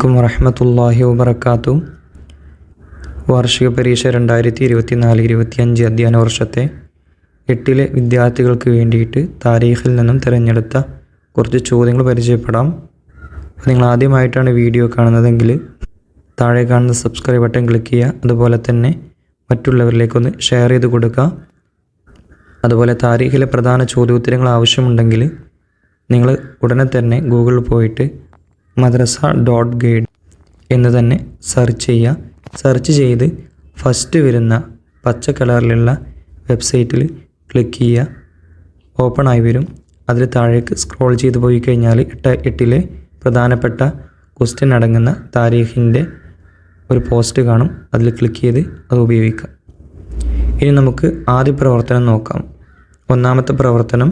അലൈക്കും വറഹമത്തല്ലാഹി വബർക്കാത്തു വാർഷിക പരീക്ഷ രണ്ടായിരത്തി ഇരുപത്തി നാല് ഇരുപത്തിയഞ്ച് അധ്യയന വർഷത്തെ എട്ടിലെ വിദ്യാർത്ഥികൾക്ക് വേണ്ടിയിട്ട് താരീഖിൽ നിന്നും തിരഞ്ഞെടുത്ത കുറച്ച് ചോദ്യങ്ങൾ പരിചയപ്പെടാം. നിങ്ങൾ ആദ്യമായിട്ടാണ് വീഡിയോ കാണുന്നതെങ്കിൽ താഴെ കാണുന്ന സബ്സ്ക്രൈബ് ബട്ടൺ ക്ലിക്ക് ചെയ്യുക. അതുപോലെ തന്നെ മറ്റുള്ളവരിലേക്കൊന്ന് ഷെയർ ചെയ്ത് കൊടുക്കുക. അതുപോലെ താരീഖിലെ പ്രധാന ചോദ്യോത്തരങ്ങൾ ആവശ്യമുണ്ടെങ്കിൽ നിങ്ങൾ ഉടനെ തന്നെ ഗൂഗിളിൽ പോയിട്ട് മദ്രസ ഡോട്ട് ഗൈഡ് എന്ന് തന്നെ സെർച്ച് ചെയ്യുക. സെർച്ച് ചെയ്ത് ഫസ്റ്റ് വരുന്ന പച്ച കളറിലുള്ള വെബ്സൈറ്റിൽ ക്ലിക്ക് ചെയ്യുക. ഓപ്പൺ ആയി വരും. അതിൽ താഴേക്ക് സ്ക്രോൾ ചെയ്ത് പോയി കഴിഞ്ഞാൽ എട്ട് എട്ടിലെ പ്രധാനപ്പെട്ട ക്വസ്റ്റ്യൻ അടങ്ങുന്ന താരീഖിന്റെ ഒരു പോസ്റ്റ് കാണും. അതിൽ ക്ലിക്ക് ചെയ്ത് അത് ഉപയോഗിക്കാം ഇനി നമുക്ക് ആദ്യ പ്രവർത്തനം നോക്കാം. ഒന്നാമത്തെ പ്രവർത്തനം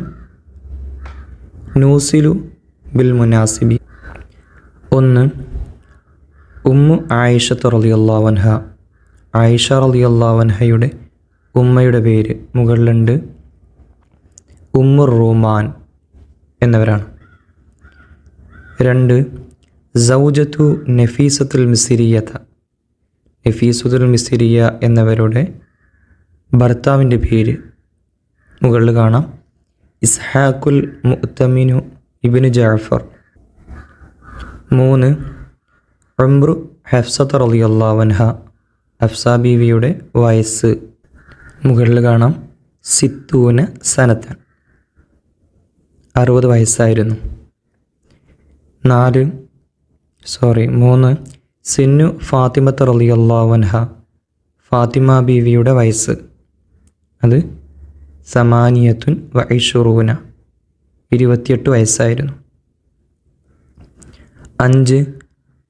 നൂസിലു ബിൽ മുനാസിബി. ഒന്ന് ഉമ്മു ആയിഷത്ത് റളിയല്ലാവൻഹ ആയിഷ റളിയല്ലാവൻഹയുടെ ഉമ്മയുടെ പേര് മുകളിലുണ്ട്. ഉമ്മു റൂമാൻ എന്നവരാണ്. രണ്ട് സൗജത്തു നഫീസത്തുൽ മിസിരിയത. നഫീസത്തുൽ മിസിരിയ എന്നവരുടെ ഭർത്താവിന്റെ പേര് മുകളിൽ കാണാം. ഇസ്ഹാഖുൽ മുത്തമിനു ഇബിന് ജാഫർ മൂന്ന് ഉംറു ഹെഫ്സത്ത് റളിയല്ലാവൻഹ ഹഫ്സ ബീവിയുടെ വയസ്സ്. മുകളിൽ കാണാം സിത്തൂന സനത്തൻ അറുപത് വയസ്സായിരുന്നു. നാല് സോറി മൂന്ന് സിന്നു ഫാത്തിമത്ത് റളിയല്ലാവൻഹ ഫാത്തിമ ബീവിയുടെ വയസ്സ്. അത് സമാനിയത്തുൻ വൈഷുറൂന ഇരുപത്തിയെട്ട് വയസ്സായിരുന്നു. അഞ്ച്.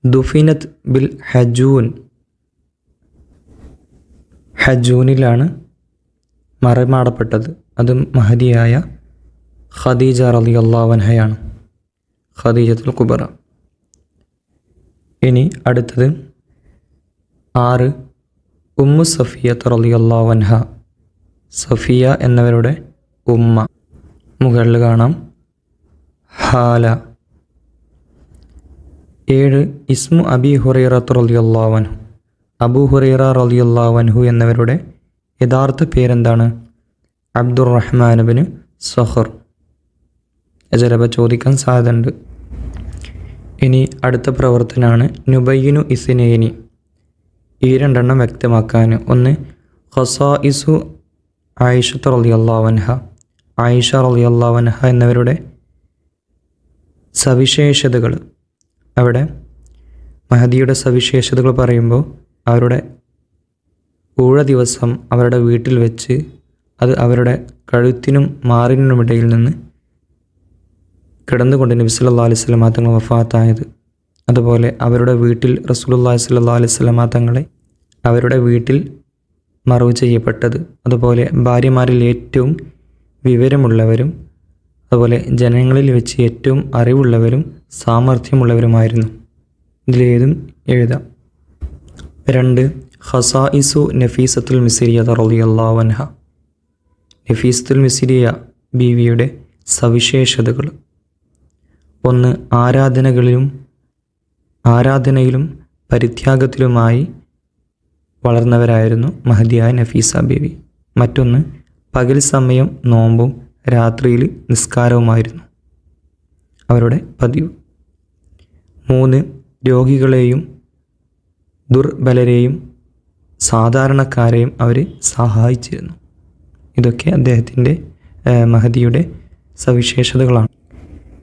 ദുഫിനത്ത് ബിൽ ഹജൂൻ. ഹജൂനിലാണ് മറമാടപ്പെട്ടത്. അത് മഹതിയായ ഖദീജ റലി അള്ളാവൻഹയാണ് ഖദീജത്തുൽ കുബറ. ഇനി അടുത്തത് ആറ്. ഉമ്മു സഫിയത്ത് റലി അള്ളാവൻഹ സഫിയ എന്നവരുടെ ഉമ്മ. മുകളിൽ കാണാം. ഹാല. ഏഴ് ഇസ്മു അബി ഹുറൈറത്ത് റലിയല്ലാവൻഹു അബു ഹുറൈറ റലിയല്ലാവൻഹു എന്നിവരുടെ യഥാർത്ഥ പേരെന്താണ്? അബ്ദുറഹ്മാനബിന് സഹർ. ചിലപ്പോൾ ചോദിക്കാൻ സാധ്യതയുണ്ട്. ഇനി അടുത്ത പ്രവർത്തനമാണ് നുബയ്യനു ഇസിനേനി. ഈ രണ്ടെണ്ണം വ്യക്തമാക്കാൻ. ഒന്ന് ഖസാ ഇസു ആയിഷത്ത് റലിയല്ലാവൻഹ ആയിഷ റലിയല്ലാവൻഹ എന്നിവരുടെ സവിശേഷതകൾ. അവിടെ മഹദിയുടെ സവിശേഷതകൾ പറയുമ്പോൾ അവരുടെ ഊഴ ദിവസം അവരുടെ വീട്ടിൽ വെച്ച് അത് അവരുടെ കഴുത്തിനും മാറിനുമിടയിൽ നിന്ന് കിടന്നുകൊണ്ട് നബി സല്ലാ അലൈഹി സ്വലമാ തങ്ങൾ വഫാത്തായത്. അതുപോലെ അവരുടെ വീട്ടിൽ റസൂലുല്ലാഹി സ്വല്ലാ അലൈഹി തങ്ങളെ അവരുടെ വീട്ടിൽ മറവ് ചെയ്യപ്പെട്ടത്. അതുപോലെ ഭാര്യമാരിൽ ഏറ്റവും വിവരമുള്ളവരും അതുപോലെ ജനങ്ങളിൽ വെച്ച് ഏറ്റവും അറിവുള്ളവരും സാമർഥ്യമുള്ളവരുമായിരുന്നു. ഇതിലേതും എഴുതാം. രണ്ട് ഹസായിസു നഫീസത്തുൽ മിസിരിയ തറലിയല്ലാവൻഹ നഫീസത്തുൽ മിസിരിയ ബീവിയുടെ സവിശേഷതകൾ. ഒന്ന് ആരാധനകളിലും ആരാധനയിലും പരിത്യാഗത്തിലുമായി വളർന്നവരായിരുന്നു മഹദിയായ നഫീസ ബീവി. മറ്റൊന്ന് പകൽ സമയം നോമ്പും രാത്രിയിൽ നിസ്കാരവുമായിരുന്നു. അവരുടെ പതിവ്. മൂന്ന് രോഗികളെയും ദുർബലരെയും സാധാരണക്കാരെയും അവർ സഹായിച്ചിരുന്നു. ഇതൊക്കെ അദ്ദേഹത്തിന്റെ മഹദിയുടെ സവിശേഷതകളാണ്.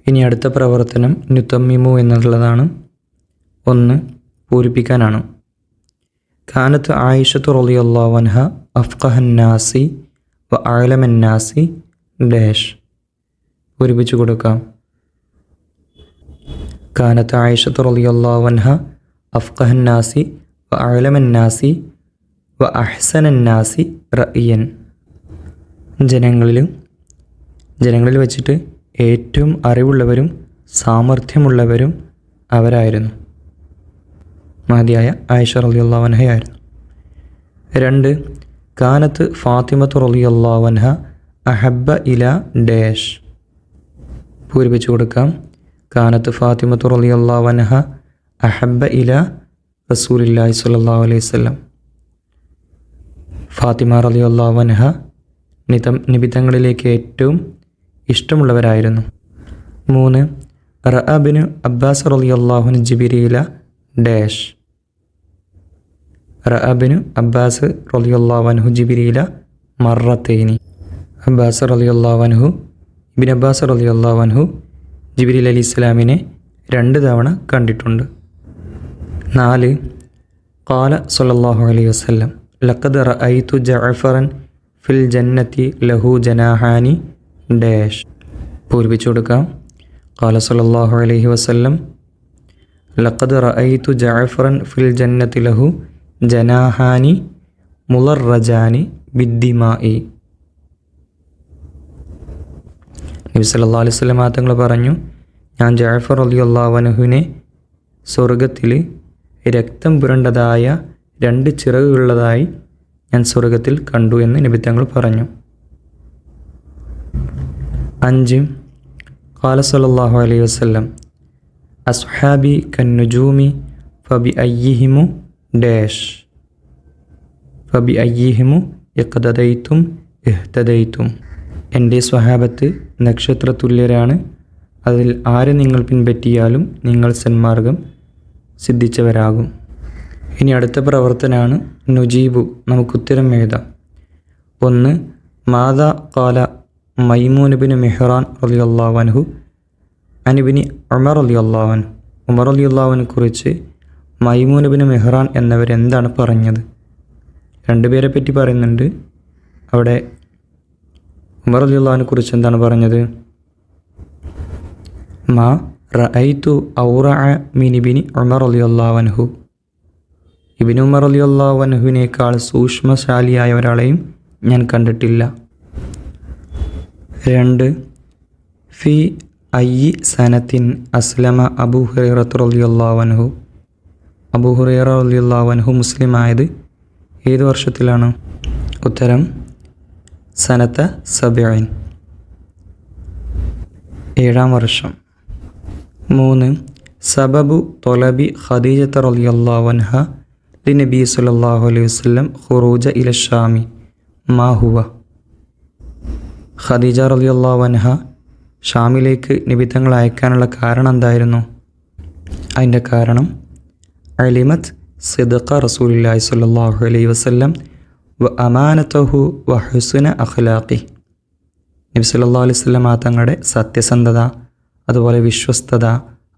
ഇനി അടുത്ത പ്രവർത്തനം നുത്തമ്മിമു എന്നുള്ളതാണ്. ഒന്ന് പൂരിപ്പിക്കാനാണ്. കാനത്ത് ആയിഷത്തു റളിയല്ലാവൻഹ അഫ്ഖഹന്നാസി വ ആലമന്നാസി ഡാഷ് ഒരുമിച്ച് കൊടുക്കാം. കാനത്ത് ആയിഷത്ത് അഫ്ഖഹൻ അഫ്ഖഹന്നാസി വ അലമന്നാസി വ അഹ്സനന്നാസി റയ്യൻ ജനങ്ങളിൽ ജനങ്ങളിൽ വെച്ചിട്ട് ഏറ്റവും അറിവുള്ളവരും സാമർഥ്യമുള്ളവരും അവരായിരുന്നു. മഹതിയായ ആയിഷ റളിയല്ലാവൻഹയായിരുന്നു രണ്ട് കാനത്ത് ഫാത്തിമത്ത് റളിയല്ലാവൻഹ അഹബ്ബ ഇല ഡാഷ്. പൂരിപ്പിച്ചു കൊടുക്കാം. കാനത്ത് ഫാത്തിമത്ത് വനഹ അഹബ്ബ ഇല റസൂലില്ലാഹി സ്വല്ലല്ലാഹു അലൈഹി വസല്ലം. ഫാത്തിമ റളിയല്ലാഹു അൻഹ നിതം നിബിതങ്ങളിലേക്ക് ഏറ്റവും ഇഷ്ടമുള്ളവരായിരുന്നു. മൂന്ന് റഅബിന് അബ്ബാസ് റലി അള്ളാഹുന് ജിബിരിയില ഡാഷ്. റഅബിന് അബ്ബാസ് റളിയല്ലാഹു അൻഹു ജിബിരിയില മറത്തേനി അബ്ബാസ് റളിയല്ലാഹു അൻഹു ഇബിൻ അബ്ബാസ് റളിയല്ലാഹു അൻഹു ജിബിരിൽ അലി ഇസ്ലാമിനെ രണ്ട് തവണ കണ്ടിട്ടുണ്ട്. നാല് കാല സല്ലല്ലാഹു അലൈഹി വസ്ലം ലഖദ് റഅയ്തു ജഅഫറൻ ഫിൽ ജന്നത്തി ലഹു ജനാഹാനി ഡാഷ്. പൂരിപ്പിച്ചു കൊടുക്കാം. കാല സല്ലല്ലാഹു അലൈഹി വസല്ലം ലഖദ് റഅയ്തു ജഅഫറൻ ഫിൽ ജന്നത്തി ലഹു ജനാഹാനി മുലർ റജാനി ബിദ്ദിമായി നബി സല്ലാ അലൈഹി വസല്ലം തങ്ങൾ പറഞ്ഞു ഞാൻ ജഅഫർ റളിയല്ലാഹു അൻഹുവിനെ സ്വർഗത്തിൽ രക്തം പുരണ്ടതായ രണ്ട് ചിറകുള്ളതായി ഞാൻ സ്വർഗത്തിൽ കണ്ടു എന്ന് നബി തങ്ങൾ പറഞ്ഞു. അഞ്ച് ഖാല സല്ലല്ലാഹു അലൈഹി വസ്ലം അസ്ഹാബി കന്നുജൂമി ഫബി അയ്യിഹിമു ഡാഷ് ഫബി അയ്യിഹിമു യക്കതൈത്തും ഇഹ്തദൈത്തും എന്റെ സ്വഹാബത്ത് നക്ഷത്ര തുല്യരാണ് അതിൽ ആരെ നിങ്ങൾ പിൻപറ്റിയാലും നിങ്ങൾ സന്മാർഗം സിദ്ധിച്ചവരാകും. ഇനി അടുത്ത പ്രവർത്തനമാണ് നുജീബു. നമുക്കുത്തരം എഴുതാം. ഒന്ന് മാതാ കാല മൈമൂനുബിന് മെഹ്റാൻ അലി അള്ളാഹുഅൻഹു അനുബിനി ഉമർ അലി അള്ളാഹുൻ ഉമർ അലി അള്ളാഹുവിനെ കുറിച്ച് മൈമൂനുബിന് മെഹ്റാൻ എന്നവർ എന്താണ് പറഞ്ഞത്? രണ്ടുപേരെ പറ്റി പറയുന്നുണ്ട്. അവിടെ ഉമർ അലി അള്ളാഹുവിനെ കുറിച്ച് എന്താണ് പറഞ്ഞത്? മാ റഅയ്തു ഔറ മിനിബിനി ഉമർ അലി അള്ളാഹുഅൻഹു ഇബിൻ ഉമർ അലി അള്ളാഹുഅൻഹുവിനേക്കാൾ സൂക്ഷ്മശാലിയായ ഒരാളെയും ഞാൻ കണ്ടിട്ടില്ല. രണ്ട് ഫി അയ്യി സനത്തിൻ അസ്ലമ അബൂ ഹുറൈറത്ത് റളിയല്ലാഹു അബൂ ഹുറൈറ റളിയല്ലാഹു മുസ്ലിമായത് ഏത് വർഷത്തിലാണ്? ഉത്തരം സനത്ത സബിയൻ ഏഴാം വർഷം. മൂന്ന് സബബു തൊലബി ഖദീജത്ത് റളിയല്ലാഹു അൻഹ ലിനബി സല്ലല്ലാഹു അലൈഹി വസ്ലം ഖുറൂജ ഇല ഷാമി. മാ ഹുവ. ഖദീജ റളിയല്ലാഹു അൻഹ ഷാമിലേക്ക് നിബിധങ്ങൾ അയക്കാനുള്ള കാരണം എന്തായിരുന്നു? അതിന്റെ കാരണം അലിമത് സിദ്ഖ റസൂലി സ്വല്ലല്ലാഹു അലൈഹി വസല്ലം വ അമാനത്തഹു വ ഹുസ്ന അഖ്ലാഖി. നബി സല്ലല്ലാഹു അലൈഹി വസല്ലം തങ്ങളുടെ സത്യസന്ധത അതുപോലെ വിശ്വസ്തത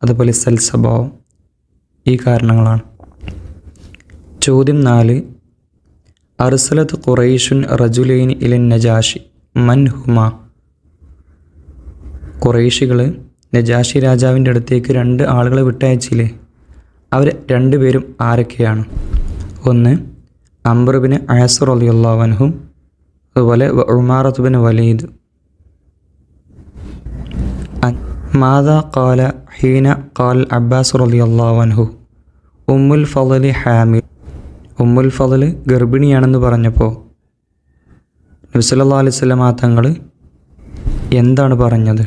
അതുപോലെ സൽസ്വഭാവം ഈ കാരണങ്ങളാണ്. ചോദ്യം നാല് അർസലത്ത് ഖുറൈഷുൻ റജുലൈൻ ഇലൻ നജാഷി മൻ ഹുമ? കുറേശികൾ നജാഷി രാജാവിന്റെ അടുത്തേക്ക് രണ്ട് ആളുകളെ വിട്ടയച്ചില്ലേ? അവർ രണ്ടുപേരും ആരൊക്കെയാണ്? ഒന്ന് അംബർബിന് അയസർ അലി അള്ളാഹുൻഹും അതുപോലെ ഉമാറത്തുബിന് വലീദ്. മാതാ കാല ഹീന കാൽ അബ്ബാസ് റലി അള്ളാഹുൻഹു ഉമ്മുൽ ഫലലി ഹാമി ഉമ്മുൽ ഫലല് ഗർഭിണിയാണെന്ന് പറഞ്ഞപ്പോൾ നബിസല്ലാ അലൈഹി സ്വലമാ തങ്ങൾ എന്താണ് പറഞ്ഞത്?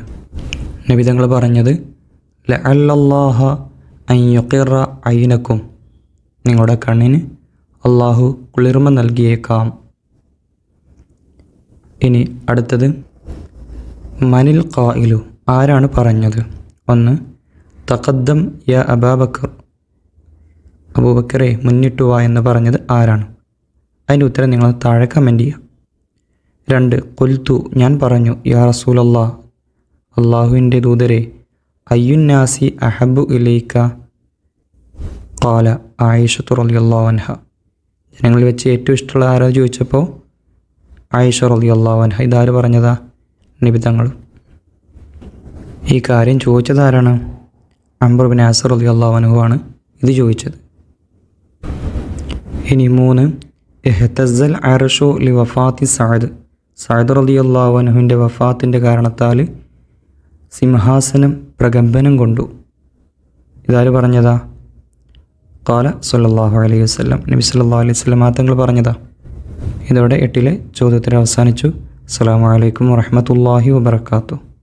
നബി തങ്ങൾ പറഞ്ഞത് ലഅല്ലാഹ അയ്യുക്കിറ ഐനക്കും നിങ്ങളുടെ കണ്ണിന് അള്ളാഹു കുളിർമ നൽകിയേക്കാം. ഇനി അടുത്തത് മനിൽ ഖായിലു ആരാണ് പറഞ്ഞത്? ഒന്ന് തഖദ്ദം യ അബാബക്കർ. അബൂബക്കറെ മുന്നിട്ടു വാ എന്ന് പറഞ്ഞത് ആരാണ്? അതിന്റെ ഉത്തരം നിങ്ങൾ താഴെ കമന്റ് ചെയ്യുക. രണ്ട് കൊൽത്തു ഞാൻ പറഞ്ഞു യാ റസൂലല്ലാ അള്ളാഹുവിന്റെ ദൂതരെ അയ്യുന്നാസി അഹബു ഇലൈക്ക? കാല ആയിഷത്തു അള്ളാഹ് അൻഹ. ജനങ്ങളിൽ വെച്ച് ഏറ്റവും ഇഷ്ടമുള്ള ആരോ ചോദിച്ചപ്പോൾ ആയിഷ റലി അൻഹ ഇതാര് പറഞ്ഞതാ? നിബിതങ്ങൾ ഈ കാര്യം ചോദിച്ചത് ആരാണ്? അംബർ ബിൻ ആസർ അലി ആണ് ഇത് ചോദിച്ചത്. ഇനി മൂന്ന് എഹ്തസൽ അറഷോ ലി വഫാത്തി സഅദ് സഅദ് റലി അള്ളാഹുനഹുവിന്റെ വഫാത്തിന്റെ കാരണത്താൽ സിംഹാസനം പ്രകമ്പനം കൊണ്ടു. ഇതാര് പറഞ്ഞതാ? കാല സല്ലല്ലാഹു അലൈഹി വസ്ലം നബി സല്ലല്ലാഹു അലൈഹി വസല്ലം തങ്ങൾ പറഞ്ഞതാ. ഇതോടെ എട്ടിലെ ചോദ്യത്തിന് അവസാനിച്ചു. അസ്സാം വലൈക്കും വറഹ്മത്തുള്ളാഹി വബറകാതുഹു.